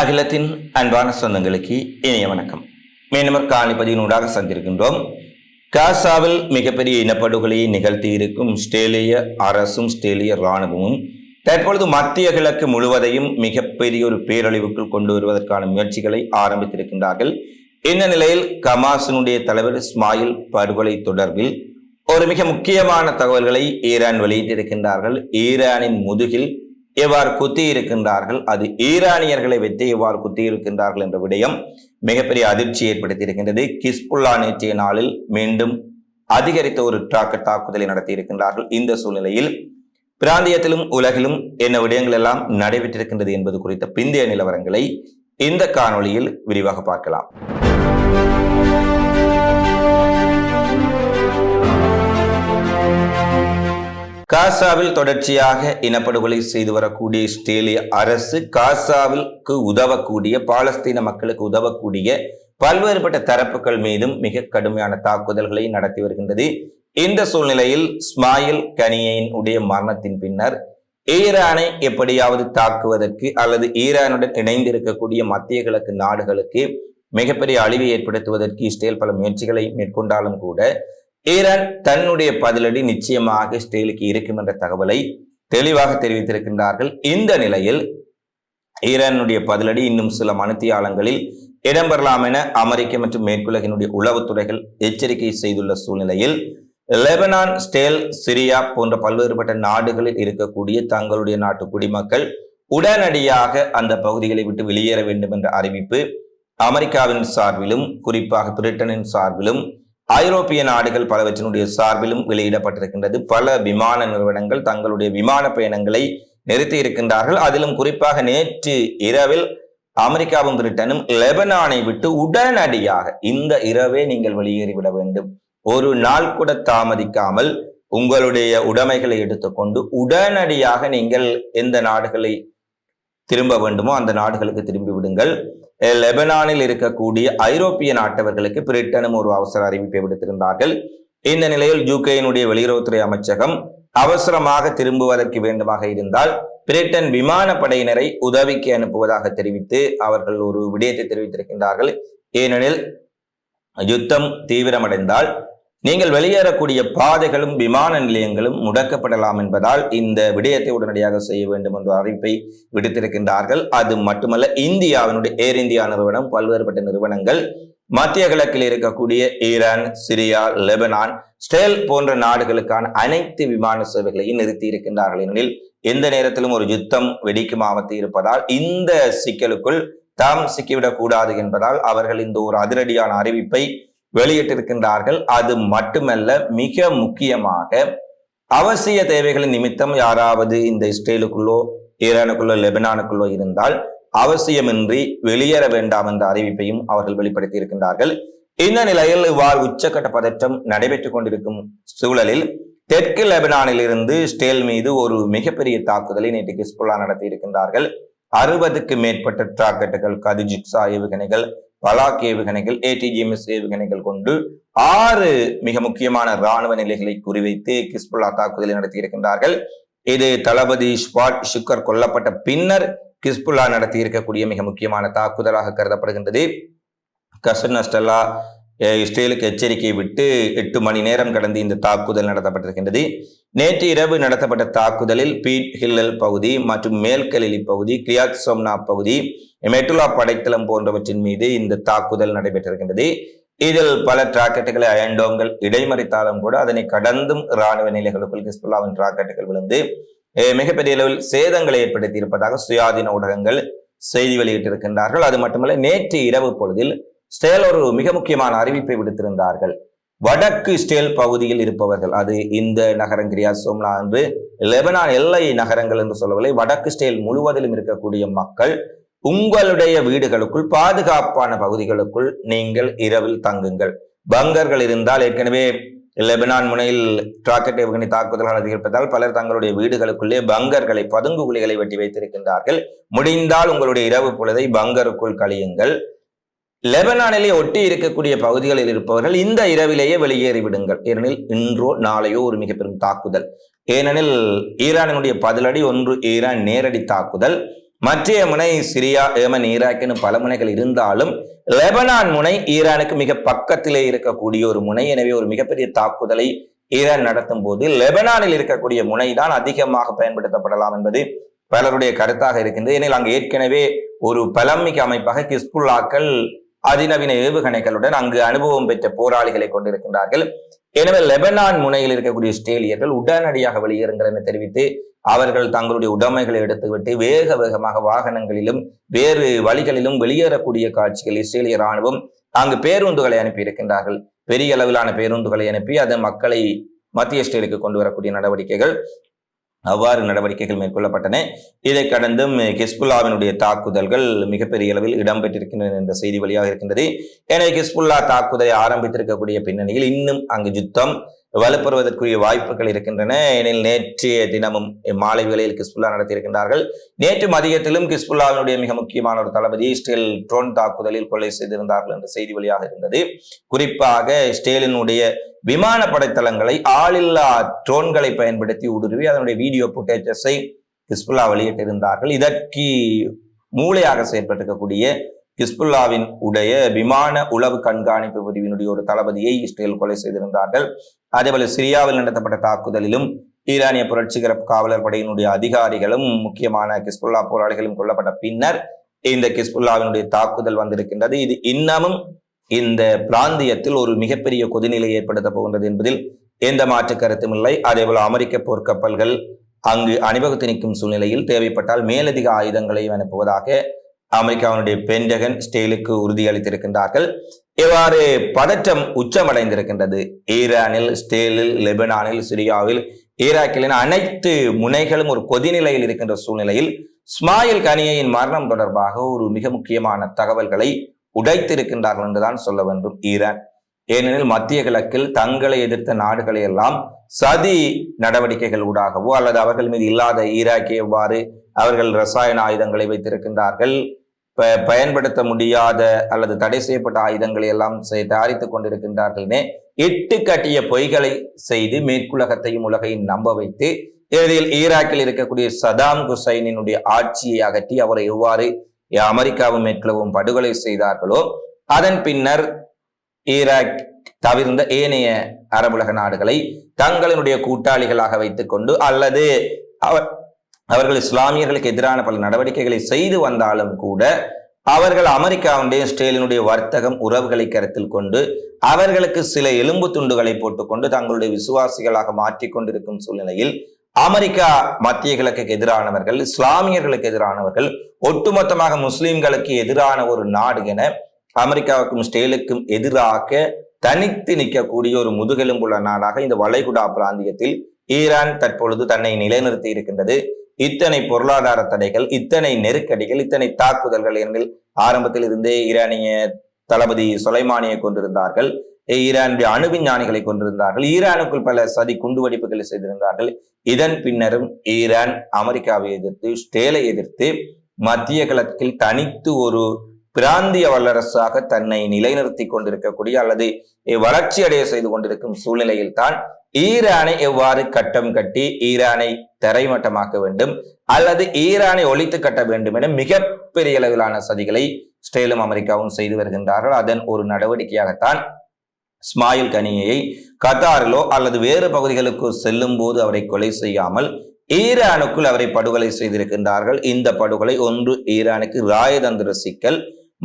அகிலத்தின் அன்பான சொந்தங்களுக்கு இணைய வணக்கம். மீனவர் காணிப்பதியினூடாக சந்திருக்கின்றோம். காசாவில் மிகப்பெரிய இனப்படுகொலையை நிகழ்த்தியிருக்கும் ஸ்டேலிய அரசும் ஸ்டேலிய இராணுவமும் தற்பொழுது மத்திய கிழக்கு முழுவதையும் மிகப்பெரிய ஒரு பேரழிவுக்குள் கொண்டு வருவதற்கான முயற்சிகளை ஆரம்பித்திருக்கின்றார்கள். இந்த நிலையில் கமாசினுடைய தலைவர் இஸ்மாயில் படுகொலை தொடர்பில் ஒரு மிக முக்கியமான தகவல்களை ஈரான் வெளியிட்டிருக்கின்றார்கள். ஈரானின் முதுகில் எவ்வாறு குத்தி இருக்கின்றார்கள்? அது ஈரானியர்களை வைத்து எவ்வாறு குத்தி இருக்கின்றார்கள் என்ற விடயம் மிகப்பெரிய அதிர்ச்சி ஏற்படுத்தி இருக்கின்றது கிஸ்புல்லா நேற்றைய நாளில் மீண்டும் அதிகரித்த ஒரு ராக்கெட் தாக்குதலை நடத்தி இருக்கின்றார்கள். இந்த சூழ்நிலையில் பிராந்தியத்திலும் உலகிலும் என்ன விடயங்கள் எல்லாம் நடைபெற்றிருக்கின்றது என்பது குறித்த பிந்தைய நிலவரங்களை இந்த காணொளியில் விரிவாக பார்க்கலாம். காசாவில் தொடர்ச்சியாக இனப்படுகொலை செய்து வரக்கூடிய இஸ்ரேலிய அரசு காசாவிற்கு உதவக்கூடிய பாலஸ்தீன மக்களுக்கு உதவக்கூடிய பல்வேறுபட்ட தரப்புகள் மீதும் மிக கடுமையான தாக்குதல்களை நடத்தி வருகின்றது. இந்த சூழ்நிலையில் ஸ்மாயில் கனியின் உடைய மரணத்தின் பின்னர் ஈரானை எப்படியாவது தாக்குவதற்கு அல்லது ஈரானுடன் இணைந்திருக்கக்கூடிய மத்திய கிழக்கு நாடுகளுக்கு மிகப்பெரிய அழிவை ஏற்படுத்துவதற்கு இஸ்ரேல் பல முயற்சிகளை மேற்கொண்டாலும் கூட ஈரான் தன்னுடைய பதிலடி நிச்சயமாக இஸ்ரேலுக்கு இருக்கும் என்ற தகவலை தெளிவாக தெரிவித்திருக்கின்றார்கள். இந்த நிலையில் ஈரானுடைய பதிலடி இன்னும் சில மனுத்தியாளங்களில் இடம்பெறலாம் என அமெரிக்க மற்றும் மேற்குலகினுடைய உளவுத்துறைகள் எச்சரிக்கை செய்துள்ள சூழ்நிலையில் லெபனான் ஸ்டேல் சிரியா போன்ற பல்வேறுபட்ட நாடுகளில் இருக்கக்கூடிய தங்களுடைய நாட்டு குடிமக்கள் உடனடியாக அந்த பகுதிகளை விட்டு வெளியேற வேண்டும் என்ற அறிவிப்பு அமெரிக்காவின் சார்பிலும் குறிப்பாக பிரிட்டனின் சார்பிலும் ஐரோப்பிய நாடுகள் பலவற்றினுடைய சார்பிலும் வெளியிடப்பட்டிருக்கின்றது. பல விமான நிறுவனங்கள் தங்களுடைய விமான பயணங்களை நிறுத்தி இருக்கின்றார்கள். அதிலும் குறிப்பாக நேற்று இரவில் அமெரிக்காவும் பிரிட்டனும் லெபனானை விட்டு உடனடியாக இந்த இரவே நீங்கள் வெளியேறிவிட வேண்டும். ஒரு நாள் கூட தாமதிக்காமல் உங்களுடைய உடைமைகளை எடுத்துக்கொண்டு உடனடியாக நீங்கள் எந்த நாடுகளை திரும்ப வேண்டுமோ அந்த நாடுகளுக்கு திரும்பி விடுங்கள். லெபனானில் இருக்கக்கூடிய ஐரோப்பிய நாட்டவர்களுக்கு பிரிட்டனும் ஒரு அவசர அறிவிப்பை விடுத்திருந்தார்கள். இந்த நிலையில் யூகேயினுடைய வெளியுறவுத்துறை அமைச்சகம் அவசரமாக திரும்புவதற்கு வேண்டுமாக இருந்தால் பிரிட்டன் விமானப்படையினரை உதவிக்கு அனுப்புவதாக தெரிவித்து அவர்கள் ஒரு விடயத்தை தெரிவித்திருக்கின்றார்கள். ஏனெனில் யுத்தம் தீவிரமடைந்தால் நீங்கள் வெளியேறக்கூடிய பாதைகளும் விமான நிலையங்களும் முடக்கப்படலாம் என்பதால் இந்த விடயத்தை உடனடியாக செய்ய வேண்டும் என்ற அறிவிப்பை விடுத்திருக்கின்றார்கள். அது மட்டுமல்ல இந்தியாவினுடைய ஏர் இந்தியா நிறுவனம் பல்வேறுபட்ட நிறுவனங்கள் மத்திய கிழக்கில் இருக்கக்கூடிய ஈரான் சிரியா லெபனான் ஸ்டேல் போன்ற நாடுகளுக்கான அனைத்து விமான சேவைகளையும் நிறுத்தி இருக்கின்றார்கள் எனில் எந்த நேரத்திலும் ஒரு யுத்தம் வெடிக்கும் ஆபத்து இருப்பதால் இந்த சிக்கலுக்குள் தாம் சிக்கிவிடக் கூடாது என்பதால் அவர்கள் இந்த ஒரு அதிரடியான அறிவிப்பை வெளியிட்டிருக்கின்றார்கள். அது மட்டுமல்ல மிக முக்கியமாக அவசிய தேவைகளின் நிமித்தம் யாராவது இந்த இஸ்ரேலுக்குள்ளோ ஈரானுக்குள்ளோ லெபனானுக்குள்ளோ இருந்தால் அவசியமின்றி வெளியேற வேண்டாம் என்ற அறிவிப்பையும் அவர்கள் வெளிப்படுத்தி இருக்கின்றார்கள் இந்த நிலையில் இவ்வாறு உச்சக்கட்ட பதற்றம் நடைபெற்றுக் கொண்டிருக்கும் சூழலில் தெற்கு லெபனானில் இருந்து ஸ்டேல் மீது ஒரு மிகப்பெரிய தாக்குதலை நேற்று கிஸ்புல்லா நடத்தி இருக்கின்றார்கள் அறுபதுக்கு மேற்பட்ட டிராக்கெட்டுகள் கதிஜிக்ஸா ஏவுகணைகள் பலாக் ஏவுகணைகள் ஏடிஜிஎம்எஸ் ஏவுகணைகள் கொண்டு ஆறு மிக முக்கியமான இராணுவ நிலைகளை குறிவைத்து கிஸ்புல்லா தாக்குதலை நடத்தியிருக்கின்றார்கள் இது தளபதி ஸ்பாட் ஷுக்கர் கொல்லப்பட்ட பின்னர் கிஸ்புல்லா நடத்தி இருக்கக்கூடிய மிக முக்கியமான தாக்குதலாக கருதப்படுகின்றது. கசன் அஸ்டல்லா இஸ்ரேலுக்கு எச்சரிக்கை விட்டு எட்டு மணி நேரம் கடந்து இந்த தாக்குதல் நடத்தப்பட்டிருக்கின்றது. நேற்று இரவு நடத்தப்பட்ட தாக்குதலில் பீட் ஹில்லல் பகுதி மற்றும் மேல்கலிலி பகுதி கிரியாத் சோம்னா பகுதி மெட்டுலா படைத்தளம் போன்றவற்றின் மீது இந்த தாக்குதல் நடைபெற்றிருக்கின்றது. இதில் பல ராக்கெட்டுகளை அயண்டோங்கள் இடைமறித்தாலும் கூட அதனை கடந்தும் இராணுவ நிலைகளுக்குள் ஹிஸ்புல்லாவின் ராக்கெட்டுகள் விழுந்து மிகப்பெரிய அளவில் சேதங்களை ஏற்படுத்தி இருப்பதாக சுயாதீன ஊடகங்கள் செய்தி வெளியிட்டிருக்கின்றார்கள். அது மட்டுமல்ல நேற்று இரவு பொழுதில் ஸ்டேல் ஒரு மிக முக்கியமான அறிவிப்பை விடுத்திருந்தார்கள். வடக்கு ஸ்டேல் பகுதியில் இருப்பவர்கள் அது இந்த நகரம் கிரியா சோம்னா என்று லெபனான் எல்லை நகரங்கள் என்று சொல்லவில்லை வடக்கு ஸ்டேல் முழுவதிலும் இருக்கக்கூடிய மக்கள் உங்களுடைய வீடுகளுக்குள் பாதுகாப்பான பகுதிகளுக்குள் நீங்கள் இரவில் தங்குங்கள். பங்கர்கள் இருந்தால் ஏற்கனவே லெபனான் முனையில் ராக்கெட் ஏவுகணை தாக்குதல்கள் அதிகரிப்பதால் பலர் தங்களுடைய வீடுகளுக்குள்ளே பங்கர்களை பதுங்கு குழிகளை வெட்டி வைத்திருக்கின்றார்கள். முடிந்தால் உங்களுடைய இரவு பொழுதை பங்கருக்குள் கழியுங்கள். லெபனானிலே ஒட்டி இருக்கக்கூடிய பகுதிகளில் இருப்பவர்கள் இந்த இரவிலேயே வெளியேறி விடுங்கள். ஏனெனில் இன்றோ நாளையோ ஒரு மிக பெரும் தாக்குதல். ஏனெனில் ஈரானினுடைய பதிலடி ஒன்று ஈரான் நேரடி தாக்குதல். மற்றைய முனை சிரியா ஏமன் ஈராக்கின்னு பல முனைகள் இருந்தாலும் லெபனான் முனை ஈரானுக்கு மிக பக்கத்திலே இருக்கக்கூடிய ஒரு முனை. எனவே ஒரு மிகப்பெரிய தாக்குதலை ஈரான் நடத்தும் போது லெபனானில் இருக்கக்கூடிய முனை தான் அதிகமாக பயன்படுத்தப்படலாம் என்பது பலருடைய கருத்தாக இருக்கின்றது. ஏனெனில் அங்கு ஏற்கனவே ஒரு பலமிக்க அமைப்பாக கிஸ்புல்லாக்கள் அதிநவீன ஏவுகணைகளுடன் அங்கு அனுபவம் பெற்ற போராளிகளை கொண்டிருக்கின்றார்கள். எனவே லெபனான் முனையில் இருக்கக்கூடிய இஸ்ரேலியர்கள் உடனடியாக வெளியேறுங்கள் என தெரிவித்து அவர்கள் தங்களுடைய உடைமைகளை எடுத்துவிட்டு வேக வேகமாக வாகனங்களிலும் வேறு வழிகளிலும் வெளியேறக்கூடிய காட்சிகள் இஸ்ரேலிய ராணுவம் அங்கு பேருந்துகளை அனுப்பி இருக்கின்றார்கள் பெரிய அளவிலான பேருந்துகளை அனுப்பி அது மக்களை மத்திய ஸ்டேலுக்கு கொண்டு வரக்கூடிய நடவடிக்கைகள் அவ்வாறு நடவடிக்கைகள் மேற்கொள்ளப்பட்டன. இதை கடந்தும் ஹிஸ்புல்லாவினுடைய தாக்குதல்கள் மிகப்பெரிய அளவில் இடம்பெற்றிருக்கின்றன என்ற செய்தி வழியாக இருக்கின்றது. எனவே ஹிஸ்புல்லா தாக்குதலை ஆரம்பித்திருக்கக்கூடிய பின்னணியில் இன்னும் அங்கு யுத்தம் வலுப்பெறுவதற்குரிய வாய்ப்புகள் இருக்கின்றன. எனில் நேற்றைய தினமும் மாலை வேளையில் கிஸ்புல்லா நடத்தியிருக்கின்றார்கள். நேற்று மதியத்திலும் கிஸ்புல்லாவினுடைய மிக முக்கியமான ஒரு தளபதி ஸ்டேல் ட்ரோன் தாக்குதலில் கொலை செய்திருந்தார்கள் என்ற செய்தி வழியாக இருந்தது. குறிப்பாக ஸ்டேலினுடைய விமான படைத்தளங்களை ஆளில்லா ட்ரோன்களை பயன்படுத்தி ஊடுருவி அதனுடைய வீடியோ புட்டேஜஸை கிஸ்புல்லா வெளியிட்டிருந்தார்கள். இதற்கு மூளையாக செயற்பட்டிருக்கக்கூடிய ஹிஸ்புல்லாவின் உடைய விமான உளவு கண்காணிப்பு பிரிவினுடைய ஒரு தளபதியை இஸ்ரேல் கொலை செய்திருந்தார்கள். அதேபோல சிரியாவில் நடத்தப்பட்ட தாக்குதலிலும் ஈரானிய புரட்சிகர காவலர் படையினுடைய அதிகாரிகளும் முக்கியமான கிஸ்புல்லா போராளிகளும் கொல்லப்பட்ட பின்னர் இந்த கிஸ்புல்லாவினுடைய தாக்குதல் வந்திருக்கின்றது. இது இன்னமும் இந்த பிராந்தியத்தில் ஒரு மிகப்பெரிய கொதிநிலை ஏற்படுத்த போகின்றது என்பதில் எந்த மாற்று கருத்தும் இல்லை. அதேபோல அமெரிக்க போர்க்கப்பல்கள் அங்கு அணிவகுத்து நிற்கும் சூழ்நிலையில் தேவைப்பட்டால் மேலதிக ஆயுதங்களை அனுப்புவதாக அமெரிக்காவினுடைய பென்டகன் ஸ்டேலுக்கு உறுதியளித்திருக்கின்றார்கள். இவ்வாறு பதற்றம் உச்சமடைந்திருக்கின்றது. ஈரானில் ஸ்டேலில் லெபனானில் சிரியாவில் ஈராக்கிலின் அனைத்து முனைகளும் ஒரு கொதிநிலையில் இருக்கின்ற சூழ்நிலையில் ஸ்மாயில் கனியின் மரணம் தொடர்பாக ஒரு மிக முக்கியமான தகவல்களை உடைத்திருக்கின்றார்கள் என்றுதான் சொல்ல வேண்டும் ஈரான். ஏனெனில் மத்திய கிழக்கில் தங்களை எதிர்த்த நாடுகளை எல்லாம் சதி நடவடிக்கைகள் ஊடாகவோ அல்லது அவர்கள் மீது இல்லாத ஈராக்கை எவ்வாறு அவர்கள் ரசாயன ஆயுதங்களை வைத்திருக்கின்றார்கள் ப- பயன்படுத்த முடியாத அல்லது தடை செய்யப்பட்ட ஆயுதங்களை எல்லாம் செய்- தயாரித்துக் கொண்டிருக்கின்றார்கள்னே இட்டு கட்டிய பொய்களை செய்து மேற்குலகத்தையும் உலகையும் நம்ப வைத்து இறுதியில் ஈராக்கில் இருக்கக்கூடிய சதாம் குசைனினுடைய ஆட்சியை அகற்றி அவரை எவ்வாறு அமெரிக்காவும் மேற்கொள்ளவும் படுகொலை செய்தார்களோ அதன் பின்னர் ஈராக் தவிர்ந்த ஏனைய அரபுலக நாடுகளை தங்களினுடைய கூட்டாளிகளாக வைத்துக்கொண்டு அல்லது அவர்கள் இஸ்லாமியர்களுக்கு எதிரான பல நடவடிக்கைகளை செய்து வந்தாலும் கூட அவர்கள் அமெரிக்காவுடைய ஸ்டேலினுடைய வர்த்தகம் உறவுகளை கருத்தில் கொண்டு அவர்களுக்கு சில எலும்பு துண்டுகளை போட்டுக்கொண்டு தங்களுடைய விசுவாசிகளாக மாற்றிக்கொண்டிருக்கும் சூழ்நிலையில் அமெரிக்கா மத்திய கிழக்குக்கு எதிரானவர்கள் இஸ்லாமியர்களுக்கு எதிரானவர்கள் ஒட்டுமொத்தமாக முஸ்லிம்களுக்கு எதிரான ஒரு நாடு என அமெரிக்காவுக்கும் ஸ்டேலுக்கும் எதிராக தனித்து நிற்கக்கூடிய ஒரு முதுகெலும்புள்ள நாடாக இந்த வளைகுடா பிராந்தியத்தில் ஈரான் தற்பொழுது தன்னை நிலைநிறுத்தி இருக்கின்றது. இத்தனை பொருளாதார தடைகள் இத்தனை நெருக்கடிகள் இத்தனை தாக்குதல்கள் என்று ஆரம்பத்தில் இருந்தே ஈரானிய தளபதி சுலைமானியை கொண்டிருந்தார்கள். ஈரானுடைய அணு விஞ்ஞானிகளை கொண்டிருந்தார்கள். ஈரானுக்குள் பல சதி குண்டுவெடிப்புகளை செய்திருந்தார்கள். இதன் பின்னரும் ஈரான் அமெரிக்காவை எதிர்த்து ஸ்டேலை எதிர்த்து மத்திய கிழக்கில் தனித்து ஒரு பிராந்திய வல்லரசாக தன்னை நிலைநிறுத்தி கொண்டிருக்கக்கூடிய அல்லது வளர்ச்சி அடைய செய்து கொண்டிருக்கும் சூழ்நிலையில் தான் ஈரானை எவ்வாறு கட்டம் கட்டி ஈரானை தரைமட்டமாக்க வேண்டும் அல்லது ஈரானை ஒழித்து கட்ட வேண்டும் என மிகப்பெரிய அளவிலான சதிகளை ஸ்டேலும் அமெரிக்காவும் செய்து வருகின்றார்கள். அதன் ஒரு நடவடிக்கையாகத்தான் ஸ்மாயில் கனியை கத்தாரிலோ அல்லது வேறு பகுதிகளுக்கு செல்லும் போது அவரை கொலை செய்யாமல் ஈரானுக்குள் அவரை படுகொலை செய்திருக்கின்றார்கள். இந்த படுகொலை ஒன்று ஈரானுக்கு ராயதந்திர சிக்கல்.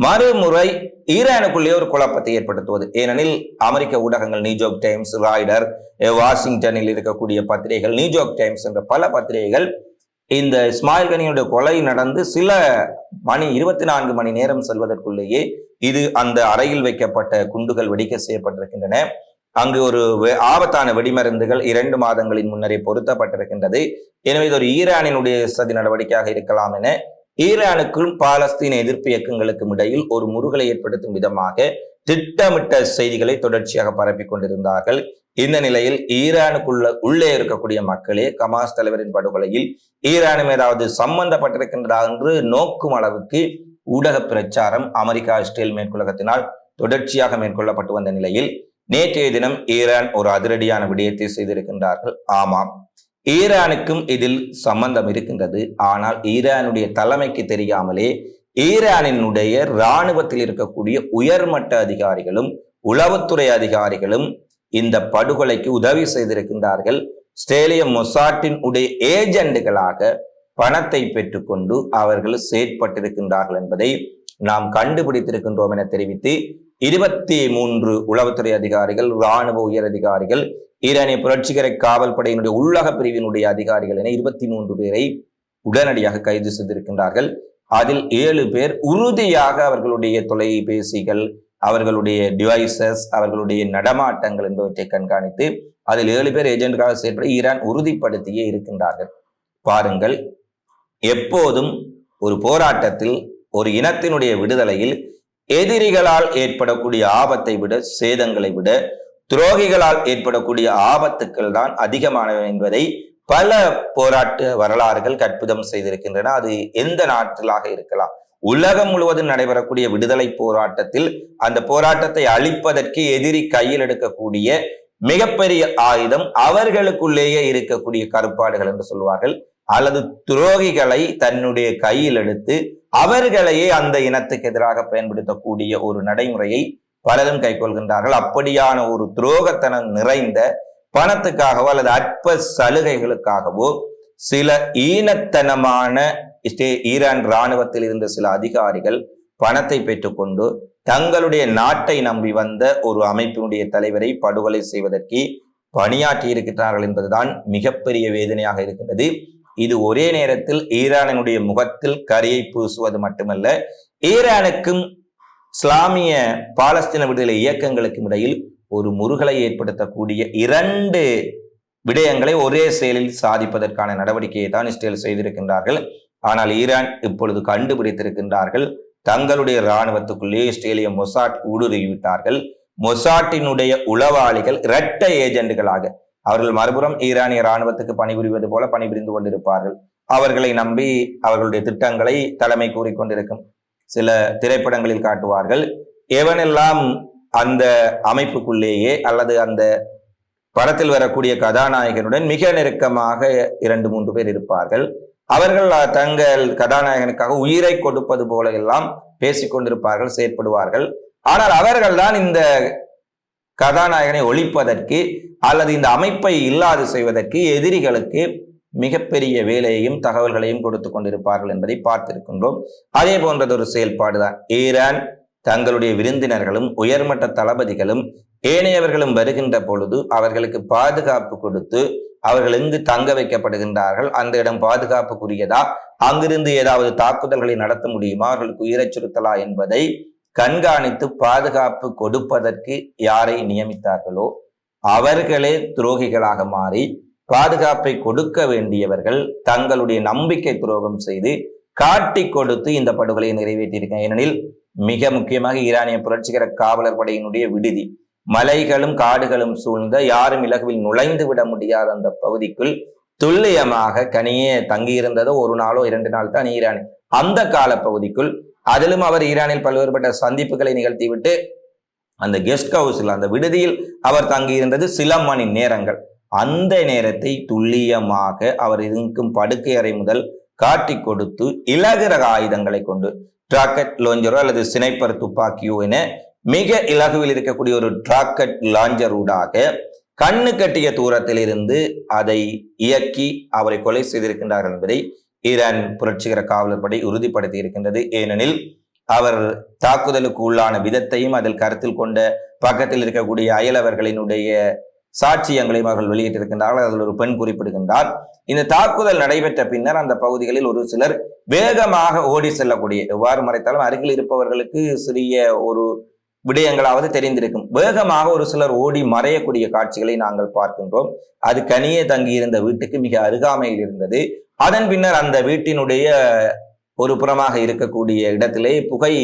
மறுமுறை ஈரானுக்குள்ளே ஒரு குழப்பத்தை ஏற்படுத்துவது. ஏனெனில் அமெரிக்க ஊடகங்கள் நியூயார்க் டைம்ஸ் ராய்டர் வாஷிங்டனில் இருக்கக்கூடிய பத்திரிகைகள் நியூயார்க் டைம்ஸ் என்ற பல பத்திரிகைகள் இந்த இஸ்மாயில் கனியுடைய கொலை நடந்து சில மணி இருபத்தி நான்கு மணி நேரம் செல்வதற்குள்ளேயே இது அந்த அறையில் வைக்கப்பட்ட குண்டுகள் வெடிக்க செய்யப்பட்டிருக்கின்றன. அங்கு ஒரு ஆபத்தான வெடிமருந்துகள் இரண்டு மாதங்களின் முன்னரே பொருத்தப்பட்டிருக்கின்றது. எனவே இது ஒரு ஈரானினுடைய சதி நடவடிக்கையாக இருக்கலாம் என ஈரானுக்கும் பாலஸ்தீன எதிர்ப்பு இயக்கங்களுக்கும் இடையில் ஒரு முருகலை ஏற்படுத்தும் விதமாக திட்டமிட்ட செய்திகளை தொடர்ச்சியாக பரப்பி கொண்டிருந்தார்கள். இந்த நிலையில் ஈரானுக்குள்ள உள்ளே இருக்கக்கூடிய மக்களே கமாஸ் தலைவரின் படுகொலையில் ஈரானும் ஏதாவது சம்பந்தப்பட்டிருக்கின்றதா என்று நோக்கும் அளவுக்கு ஊடக பிரச்சாரம் அமெரிக்கா இஸ்ரேல் மேற்குலகத்தினால் தொடர்ச்சியாக மேற்கொள்ளப்பட்டு வந்த நிலையில் நேற்றைய தினம் ஈரான் ஒரு அதிரடியான விடயத்தை செய்திருக்கின்றார்கள். ஆமாம் ஈரானுக்கும் இதில் சம்பந்தம் இருக்கின்றது. ஆனால் ஈரானுடைய தலைமைக்கு தெரியாமலே ஈரானினுடைய இராணுவத்தில் இருக்கக்கூடிய உயர்மட்ட அதிகாரிகளும் உளவுத்துறை அதிகாரிகளும் இந்த படுகொலைக்கு உதவி செய்திருக்கின்றார்கள். ஸ்டேலிய மொசாட்டின் உடைய ஏஜெண்டுகளாக பணத்தை பெற்றுக்கொண்டு அவர்கள் செயற்பட்டிருக்கின்றார்கள் என்பதை நாம் கண்டுபிடித்திருக்கின்றோம் என தெரிவித்து இருபத்தி மூன்று உளவுத்துறை அதிகாரிகள் இராணுவ உயர் அதிகாரிகள் ஈரானிய புரட்சிகர காவல் படையினுடைய உள்ளக பிரிவினுடைய அதிகாரிகள் என இருபத்தி மூன்று பேரை உடனடியாக கைது செய்திருக்கின்றார்கள். அதில் ஏழு பேர் உறுதியாக அவர்களுடைய தொலைபேசிகள் அவர்களுடைய டிவைசஸ் அவர்களுடைய நடமாட்டங்கள் என்பவற்றை கண்காணித்து அதில் ஏழு பேர் ஏஜென்ட்களாக செயற்பட ஈரான் உறுதிப்படுத்தியே இருக்கின்றார்கள். பாருங்கள் எப்போதும் ஒரு போராட்டத்தில் ஒரு இனத்தினுடைய விடுதலையில் எதிரிகளால் ஏற்படக்கூடிய ஆபத்தை விட சேதங்களை விட துரோகிகளால் ஏற்படக்கூடிய ஆபத்துக்கள் தான் அதிகமானவை என்பதை பல போராட்ட வரலாறுகள் கற்பிதம் செய்திருக்கின்றன. அது எந்த நாட்டிலாக இருக்கலாம். உலகம் முழுவதும் நடைபெறக்கூடிய விடுதலை போராட்டத்தில் அந்த போராட்டத்தை அழிப்பதற்கு எதிரி கையில் எடுக்கக்கூடிய மிகப்பெரிய ஆயுதம் அவர்களுக்குள்ளேயே இருக்கக்கூடிய கருப்பாடுகள் என்று சொல்வார்கள். அல்லது துரோகிகளை தன்னுடைய கையில் எடுத்து அவர்களையே அந்த இனத்துக்கு எதிராக பயன்படுத்தக்கூடிய ஒரு நடைமுறையை பலரும் கைக்கொள்கின்றார்கள். அப்படியான ஒரு துரோகத்தனம் நிறைந்த பணத்துக்காகவோ அல்லது அற்ப சலுகைகளுக்காகவோ சில ஈனத்தனமான ஈரான் இராணுவத்தில் இருந்த சில அதிகாரிகள் பணத்தை பெற்றுக்கொண்டு தங்களுடைய நாட்டை நம்பி வந்த ஒரு அமைப்பினுடைய தலைவரை படுகொலை செய்வதற்கு பணியாற்றி இருக்கின்றார்கள் என்பதுதான் மிகப்பெரிய வேதனையாக இருக்கின்றது. இது ஒரே நேரத்தில் ஈரானினுடைய முகத்தில் கரையை பூசுவது மட்டுமல்ல ஈரானுக்கும் இஸ்லாமிய பாலஸ்தீன விடுதலை இயக்கங்களுக்கும் இடையில் ஒரு முருகலை ஏற்படுத்தக்கூடிய இரண்டு விடயங்களை ஒரே செயலில் சாதிப்பதற்கான நடவடிக்கையை தான் இஸ்ரேல் செய்திருக்கின்றார்கள். ஆனால் ஈரான் இப்பொழுது கண்டுபிடித்திருக்கின்றார்கள். தங்களுடைய இராணுவத்துக்குள்ளே இஸ்ரேலிய மொசாட் ஊடுருவிவிட்டார்கள். மொசாட்டினுடைய உளவாளிகள் இரட்டை ஏஜெண்டுகளாக அவர்கள் மறுபுறம் ஈரானிய இராணுவத்துக்கு பணிபுரிவது போல பணிபுரிந்து கொண்டிருப்பார்கள். அவர்களை நம்பி அவர்களுடைய திட்டங்களை தலைமை கூறிக்கொண்டிருக்கும் சில திரைப்படங்களில் காட்டுவார்கள். எவனெல்லாம் அந்த அமைப்புக்குள்ளேயே அல்லது அந்த படத்தில் வரக்கூடிய கதாநாயகனுடன் மிக நெருக்கமாக இரண்டு மூன்று பேர் இருப்பார்கள். அவர்கள் தங்கள் கதாநாயகனுக்காக உயிரை கொடுப்பது போல எல்லாம் பேசிக்கொண்டிருப்பார்கள் செயற்படுவார்கள். ஆனால் அவர்கள் தான் இந்த கதாநாயகனை ஒழிப்பதற்கு அல்லது இந்த அமைப்பை இல்லாது செய்வதற்கு எதிரிகளுக்கு மிகப்பெரிய வேலையையும் தகவல்களையும் கொடுத்து கொண்டிருப்பார்கள் என்பதை பார்த்திருக்கின்றோம். அதே போன்றதொரு செயல்பாடுதான் ஈரான் தங்களுடைய விருந்தினர்களும் உயர்மட்ட தளபதிகளும் ஏனையவர்களும் வருகின்ற பொழுது அவர்களுக்கு பாதுகாப்பு கொடுத்து அவர்கள் எங்கு தங்க வைக்கப்படுகின்றார்கள்? அந்த இடம் பாதுகாப்புக்குரியதா? அங்கிருந்து ஏதாவது தாக்குதல்களை நடத்த முடியுமா? அவர்களுக்கு உயிரச்சுறுத்தலா என்பதை கண்காணித்து பாதுகாப்பு கொடுப்பதற்கு யாரை நியமித்தார்களோ அவர்களே துரோகிகளாக மாறி பாதுகாப்பை கொடுக்க வேண்டியவர்கள் தங்களுடைய நம்பிக்கை துரோகம் செய்து காட்டி கொடுத்து இந்த படுகொலையை நிறைவேற்றியிருக்கேன் ஏனெனில் மிக முக்கியமாக ஈரானிய புரட்சிகர காவலர் படையினுடைய விடுதி. மலைகளும் காடுகளும் சூழ்ந்த யாரும் இலகுவில் நுழைந்து விட முடியாத அந்த பகுதிக்குள் துல்லியமாக கனியே தங்கியிருந்ததோ ஒரு நாளோ இரண்டு நாள் தான் ஈரான். அந்த கால பகுதிக்குள் அதிலும் அவர் ஈரானில் பல்வேறுபட்ட சந்திப்புகளை நிகழ்த்திவிட்டு அந்த கெஸ்ட் ஹவுஸில் அந்த விடுதியில் அவர் தங்கியிருந்தது சில மணி நேரங்கள். அந்த நேரத்தை துல்லியமாக அவர் இருக்கும் படுக்கை அறை முதல் காட்டி கொடுத்து இலகுரக ஆயுதங்களை கொண்டு டிராக்கெட் லோஞ்சரோ அல்லது சினைப்பர் துப்பாக்கியோ என மிக இலகுவில் இருக்கக்கூடிய ஒரு டிராக்கெட் லாஞ்சர் ஊடாக கண்ணு கட்டிய தூரத்தில் இருந்து அதை இயக்கி அவரை கொலை செய்திருக்கின்றார்கள் என்பதை ஈரான் புரட்சிகர காவலர் படை உறுதிப்படுத்தி இருக்கின்றது. ஏனெனில் அவர் தாக்குதலுக்கு உள்ளான விதத்தையும் அதில் கருத்தில் கொண்ட பக்கத்தில் இருக்கக்கூடிய அயலவர்களினுடைய சாட்சியங்களையும் அவர்கள் வெளியிட்டிருக்கின்றார்கள். அதில் ஒரு பெண் குறிப்பிடுகின்றார். இந்த தாக்குதல் நடைபெற்ற பின்னர் அந்த பகுதிகளில் ஒரு சிலர் வேகமாக ஓடி செல்லக்கூடிய எவ்வாறு மறைத்தாலும் அருகில் இருப்பவர்களுக்கு சிறிய ஒரு விடயங்களாவது தெரிந்திருக்கும். வேகமாக ஒரு சிலர் ஓடி மறையக்கூடிய காட்சிகளை நாங்கள் பார்க்கின்றோம். அது கனியே தங்கியிருந்த வீட்டுக்கு மிக அருகாமையில் இருந்தது. அதன் பின்னர் அந்த வீட்டினுடைய ஒரு புறமாக இருக்கக்கூடிய இடத்திலே புகை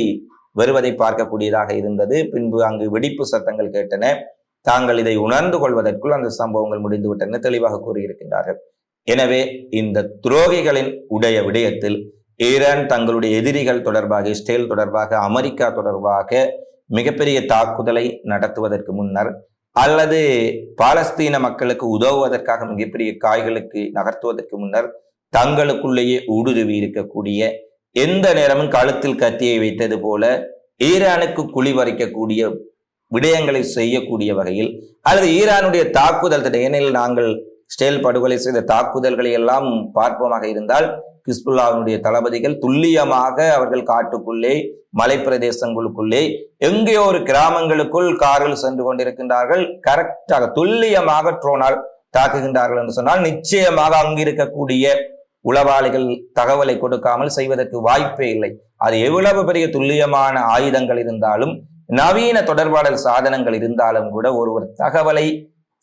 வருவதை பார்க்கக்கூடியதாக இருந்தது. பின்பு அங்கு வெடிப்பு சத்தங்கள் கேட்டன. தாங்கள் இதை உணர்ந்து கொள்வதற்குள் அந்த சம்பவங்கள் முடிந்துவிட்டன. தெளிவாக கூறியிருக்கின்றார்கள். எனவே இந்த துரோகிகளின் உடைய விடயத்தில் ஈரான் தங்களுடைய எதிரிகள் தொடர்பாக இஸ்ரேல் தொடர்பாக அமெரிக்கா தொடர்பாக மிகப்பெரிய தாக்குதலை நடத்துவதற்கு முன்னர் அல்லது பாலஸ்தீன மக்களுக்கு உதவுவதற்காக மிகப்பெரிய காய்களுக்கு நகர்த்துவதற்கு முன்னர் தங்களுக்குள்ளேயே ஊடுருவி இருக்கக்கூடிய எந்த நேரமும் கழுத்தில் கத்தியை வைத்தது போல ஈரானுக்கு குழி வரைக்கக்கூடிய விடயங்களை செய்யக்கூடிய வகையில் அல்லது ஈரானுடைய தாக்குதல் திட்ட ஏனெனில் நாங்கள் ஸ்டேல் படுகொலை செய்த தாக்குதல்களை எல்லாம் பார்ப்போமாக இருந்தால் ஹிஸ்புல்லாவினுடைய தளபதிகள் துல்லியமாக அவர்கள் காட்டுக்குள்ளே மலைப்பிரதேசங்களுக்குள்ளே எங்கேயோ ஒரு கிராமங்களுக்குள் காரில் சென்று கொண்டிருக்கின்றார்கள். கரெக்டாக துல்லியமாக ட்ரோனால் தாக்குகின்றார்கள் என்று சொன்னால் நிச்சயமாக அங்கு இருக்கக்கூடிய உளவாளிகள் தகவலை கொடுக்காமல் செய்வதற்கு வாய்ப்பே இல்லை. அது எவ்வளவு பெரிய துல்லியமான ஆயுதங்கள் இருந்தாலும் நவீன தொடர்பாடல் சாதனங்கள் இருந்தாலும் கூட ஒருவர் தகவலை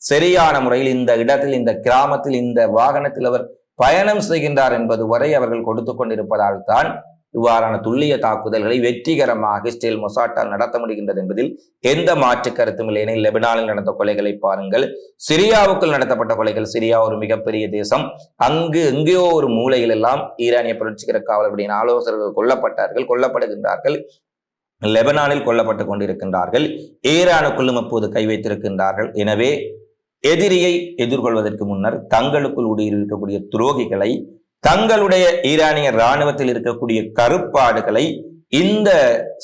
சரியான முறையில் இந்த இடத்தில் இந்த கிராமத்தில் இந்த வாகனத்தில் அவர் பயணம் செய்கின்றார் என்பது வரை அவர்கள் கொடுத்து கொண்டிருப்பதால் தான் இவ்வாறான துல்லிய தாக்குதல்களை வெற்றிகரமாக ஸ்டேல் மொசாட்டால் நடத்த முடிகின்றது என்பதில் எந்த மாற்று கருத்தும் இல்லை. ஏனெனில் லெபனானில் நடந்த கொலைகளை பாருங்கள். சிரியாவுக்குள் நடத்தப்பட்ட கொலைகள் சிரியா ஒரு மிகப்பெரிய தேசம். அங்கு எங்கேயோ ஒரு மூலையில் எல்லாம் ஈரானிய புரட்சிகர காவலர்களுடைய ஆலோசகர்கள் கொல்லப்பட்டார்கள் கொல்லப்படுகின்றார்கள். லெபனானில் கொல்லப்பட்டு கொண்டிருக்கின்றார்கள். ஈரானுக்குள்ளும் அப்போது கை வைத்திருக்கின்றார்கள். எனவே எதிரியை எதிர்கொள்வதற்கு முன்னர் தங்களுக்குள் இருக்கக்கூடிய துரோகிகளை தங்களுடைய ஈரானிய இராணுவத்தில் இருக்கக்கூடிய கருப்பாடுகளை இந்த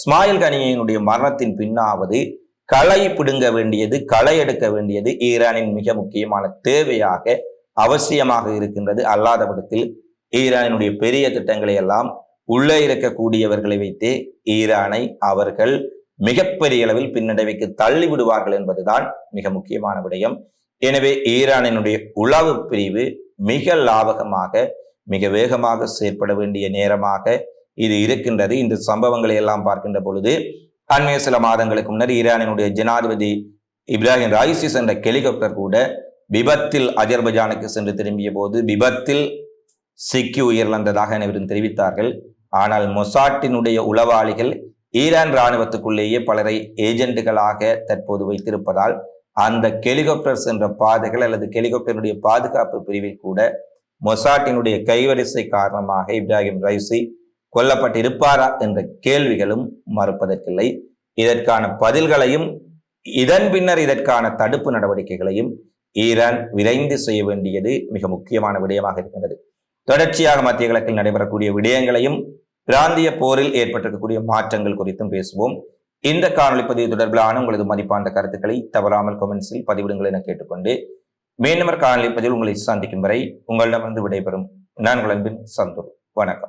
ஸ்மாயில் கனியனுடைய மரணத்தின் பின்னாவது களை பிடுங்க வேண்டியது களை எடுக்க வேண்டியது ஈரானின் மிக முக்கியமான தேவையாக அவசியமாக இருக்கின்றது. அல்லாத படத்தில் ஈரானினுடைய பெரிய திட்டங்களை எல்லாம் உள்ளே இருக்கக்கூடியவர்களை வைத்தே ஈரானை அவர்கள் மிகப்பெரிய அளவில் பின்னடைவைக்கு தள்ளிவிடுவார்கள் என்பதுதான் மிக முக்கியமான விடயம். எனவே ஈரானினுடைய உளவு பிரிவு மிக லாபகமாக மிக வேகமாக செயற்பட வேண்டிய நேரமாக இது இருக்கின்றது. இந்த சம்பவங்களை எல்லாம் பார்க்கின்ற பொழுது அண்மைய சில மாதங்களுக்கு முன்னர் ஈரானினுடைய ஜனாதிபதி இப்ராஹிம் ராயிசி சென்ற ஹெலிகாப்டர் கூட விபத்தில் அஜர்பஜானுக்கு சென்று திரும்பிய போது விபத்தில் சிக்கி உயிரிழந்ததாக அனைவரும் தெரிவித்தார்கள். ஆனால் மொசாட்டினுடைய உளவாளிகள் ஈரான் இராணுவத்துக்குள்ளேயே பலரை ஏஜென்ட்டுகளாக தற்போது வைத்திருப்பதால் அந்த ஹெலிகாப்டர்ஸ் என்ற பாதைகள் அல்லது ஹெலிகாப்டருடைய பாதுகாப்பு பிரிவில் கூட மொசாட்டினுடைய கைவரிசை காரணமாக இப்ராஹிம் ரைசி கொல்லப்பட்டிருப்பாரா என்ற கேள்விகளும் மறுப்பதற்கில்லை. இதற்கான பதில்களையும் இதன் பின்னர் இதற்கான தடுப்பு நடவடிக்கைகளையும் ஈரான் விரைந்து செய்ய வேண்டியது மிக முக்கியமான விடயமாக இருக்கின்றது. தொடர்ச்சியாக மத்திய கிழக்கில் நடைபெறக்கூடிய விடயங்களையும் பிராந்திய போரில் ஏற்பட்டிருக்கக்கூடிய மாற்றங்கள் குறித்தும் பேசுவோம். இந்த காணொலி பதிவு தொடர்பிலான உங்களது மதிப்பான கருத்துக்களை தவறாமல் கமெண்ட்ஸில் பதிவிடுங்கள் என கேட்டுக்கொண்டு மீண்டும் காணொலி பதிவில் உங்களை சந்திக்கும் வரை உங்களிடமிருந்து விடைபெறும். நான் உங்கள் அன்பின் சந்தூர். வணக்கம்.